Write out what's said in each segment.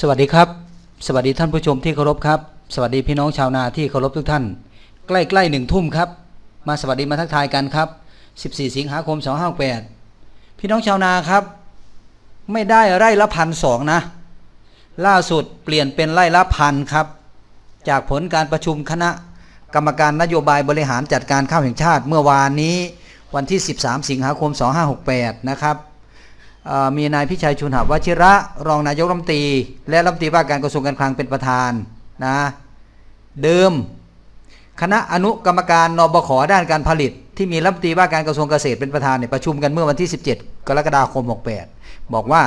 สวัสดีครับ สวัสดีท่านผู้ชมที่เคารพครับ สวัสดีพี่น้องชาวนาที่เคารพทุกท่าน ใกล้ๆหนึ่งทุ่มครับ มาสวัสดีมาทักทายกันครับ 14 สิงหาคม 258 พี่น้องชาวนาครับ ไม่ได้ไร่ละพันสองนะ ล่าสุดเปลี่ยนเป็นไร่ละพันครับ จากผลการประชุมคณะ กรรมการนโยบายบริหารจัดการข้าวแห่งชาติ เมื่อวานนี้วันที่ 13 สิงหาคม 2568 นะครับ มีนายพิชัยชุนหาวชิระ รองนายกรัฐมนตรี และรัฐมนตรีว่าการกระทรวงการคลังเป็นประธานนะเดิม คณะอนุกรรมการนบขด้านการผลิต ที่มีรัฐมนตรีว่าการกระทรวงเกษตรเป็นประธานเนี่ยประชุมกันเมื่อวันที่ 17 กรกฎาคม 68 บอกว่า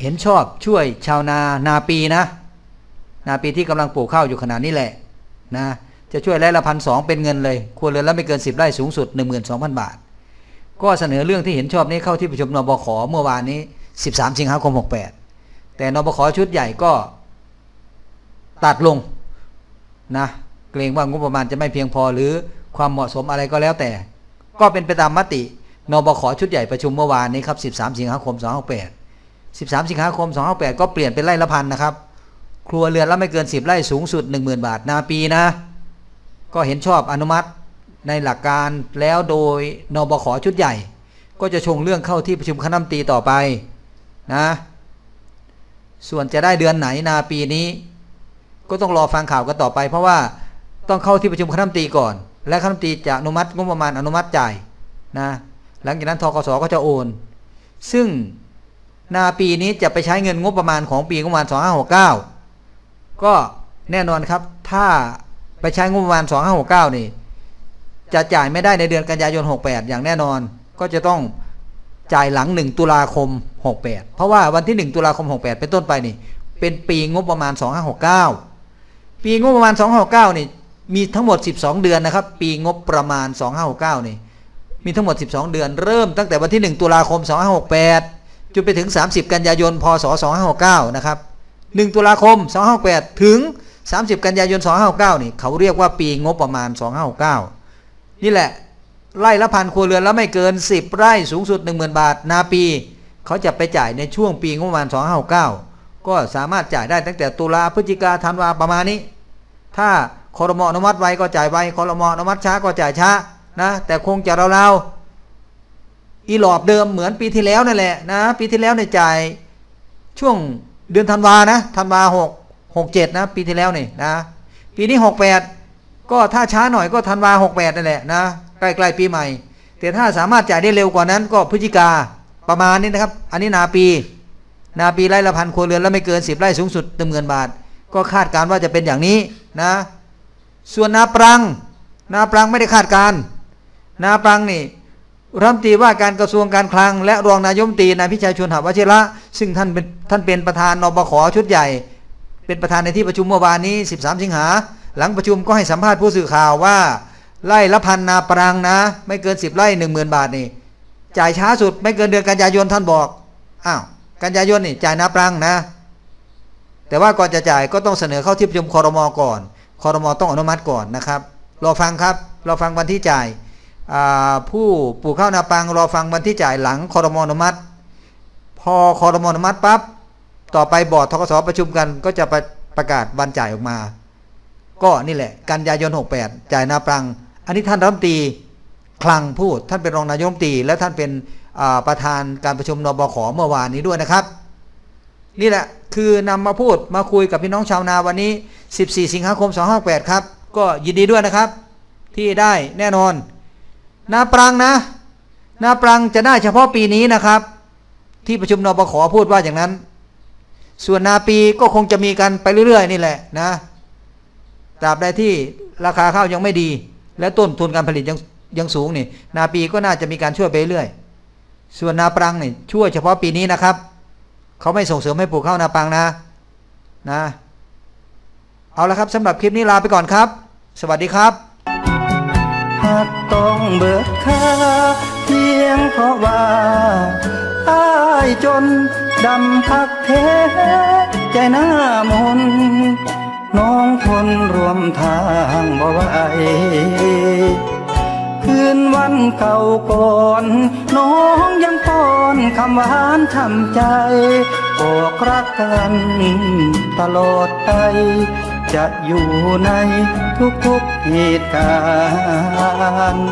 เห็นชอบช่วยชาวนานาปีนะนาปีที่กำลังปลูกข้าวอยู่ขณะนี้แหละนะจะช่วยไร่ละพันสองเป็นเงินเลยครัวเรือนละไม่เกิน 10 ไร่สูงสุด 12,000 บาท ก็เสนอเรื่องที่เห็นชอบนี้เข้าที่ประชุมนบขเมื่อวานนี้ 13 สิงหาคม 68 แต่นบขชุดใหญ่ก็ตัดลงนะเกรงว่างบประมาณจะไม่เพียงพอหรือความเหมาะสมอะไรก็แล้วแต่ ก็เป็นไปตามมตินบขชุดใหญ่ประชุมเมื่อวานนี้ครับ 13 สิงหาคม 268 13 สิงหาคม268ก็เปลี่ยนเป็นไร่ละพันนะครับ ครัวเรือนละไม่เกิน 10 ไร่สูงสุด 10,000 บาทนาปีนะ ก็เห็นชอบอนุมัติ ในหลักการแล้วโดยนบขชุดใหญ่ ก็จะชงเรื่องเข้าที่ประชุมคณะมนตรีต่อไปนะส่วนจะได้เดือนไหนนาปีนี้ ก็ต้องรอฟังข่าวกันต่อไป เพราะว่าต้องเข้าที่ประชุมคณะมนตรีก่อน และคณะมนตรีจะอนุมัติงบประมาณอนุมัติจ่ายนะหลังจากนั้นทกสก็จะโอน ซึ่งนาปีนี้จะไปใช้เงินงบประมาณของปีงบประมาณ 2569 ก็แน่นอนครับ ถ้าไปใช้งบประมาณ 2569 นี่ จะจ่ายไม่ได้ในเดือนกันยายน 68 อย่างแน่นอน ก็จะต้องจ่ายหลัง 1 ตุลาคม 68 เพราะว่าวันที่ 1 ตุลาคม 68 เป็นต้นไปนี่ เป็นปีงบประมาณ 2569 ปีงบประมาณ 2569 นี่ มีทั้งหมด 12 เดือนนะครับ ปีงบประมาณ 2569 นี่ มีทั้งหมด 12 เดือน เริ่มตั้งแต่วันที่ 1 ตุลาคม 2568 จนไปถึง 30 กันยายน พศ 2569 นะครับ 1 ตุลาคม 2568 ถึง 30 กันยายน 2569 นี่ เขาเรียกว่าปีงบประมาณ 2569 นี่แหละ ไร่ละพันครัวเรือนแล้วไม่เกิน 10 ไร่สูงสุด 10,000 บาท นาปี เขาจะไปจ่ายในช่วงปีงบประมาณ 2569ก็สามารถจ่ายได้ตั้งแต่ตุลาพฤศจิกาธันวาประมาณนี้ ถ้าคอรมอนุมัติไวก็จ่ายไวคอรมอนุมัติช้าก็จ่ายช้านะ แต่คงจะเราๆอีหลอบเดิมเหมือนปีที่แล้วนั่นแหละนะ ปีที่แล้วเนี่ยจ่ายช่วงเดือนธันวานะธันวาหกหกเจ็ดนะ ปีที่แล้วนี่นะ ปีนี้หกแปด ก็ถ้าช้าหน่อยก็ธันวาหกแปดนั่นแหละนะใกล้ๆปีใหม่ แต่ถ้าสามารถจ่ายได้เร็วกว่านั้นก็พฤศจิกาประมาณนี้นะครับ อันนี้นาปี นาปีไร่ละพันครัวเรือนแล้วไม่เกินสิบไร่สูงสุดหนึ่งหมื่นบาท ก็คาดการณ์ว่าจะเป็นอย่างนี้นะ ส่วนนาปรัง นาปรังไม่ได้คาดการณ์นาปรังนี่รัฐมนตรีว่าการกระทรวงการคลัง และรองนายมตรีนายพิชัยชวนหาวชิระ ซึ่งท่านเป็นท่านเป็นประธานนบขชุดใหญ่ เป็นประธานในที่ประชุมเมื่อวานนี้ 13 สิงหา หลังประชุมก็ให้สัมภาษณ์ผู้สื่อข่าวว่าไร่ละพันนาปรังนะ ไม่เกิน10ไร่10,000บาทนี่จ่ายช้าสุดไม่เกินเดือนกันยายนท่านบอกอ้าวกันยายนนี่จ่ายนาปรังนะ แต่ว่าก่อนจะจ่ายก็ต้องเสนอเข้าที่ประชุมคอรมอก่อนคอรมอต้องอนุมัติก่อนนะครับรอฟังครับรอฟังวันที่จ่ายาผู้ปลูกข้าวนาปังรอฟังวันที่จ่ายหลังคอรมอนุมัติ พอคอรมอนุมัติปั๊บต่อไปบอร์ดทกศประชุมกันก็จะประประกาศวันจ่ายออกมา ก็นี่แหละ กันยายน 68 จ่ายนาปรัง อันนี้ท่านรัฐมนตรีคลังพูด ท่านเป็นรองนายกรัฐมนตรี และท่านเป็นประธานการประชุมนบขเมื่อวานนี้ด้วยนะครับ นี่แหละคือนำมาพูดมาคุยกับพี่น้องชาวนาวันนี้ 14 สิงหาคม 258 ครับ ก็ยินดีด้วยนะครับ ที่ได้แน่นอน นาปรังนะ นาปรังจะได้เฉพาะปีนี้นะครับ ที่ประชุมนบขพูดว่าอย่างนั้น ส่วนนาปีก็คงจะมีกันไปเรื่อยๆ นี่แหละนะ ตราบใดที่ราคาข้าวยังไม่ดี และต้นทุนการผลิตยังยังสูงนี่ นาปีก็น่าจะมีการช่วยไปเรื่อย ส่วนนาปรังนี่ช่วยเฉพาะปีนี้นะครับ เขาไม่ส่งเสริมให้ปลูกข้าวนาปังนะนะ เอาละครับสำหรับคลิปนี้ลาไปก่อนครับ สวัสดีครับหากต้องเบิกค่าเพียงเพราะว่าอายจนดำพักเทใจหน้ามน น้องทนรวมทางบ่ไหวคืนวันเก่าก่อน น้องยังป้อนคำหวานช่ำใจบอกรักกันตลอดไป จะอยู่ในทุกๆเหตุการณ์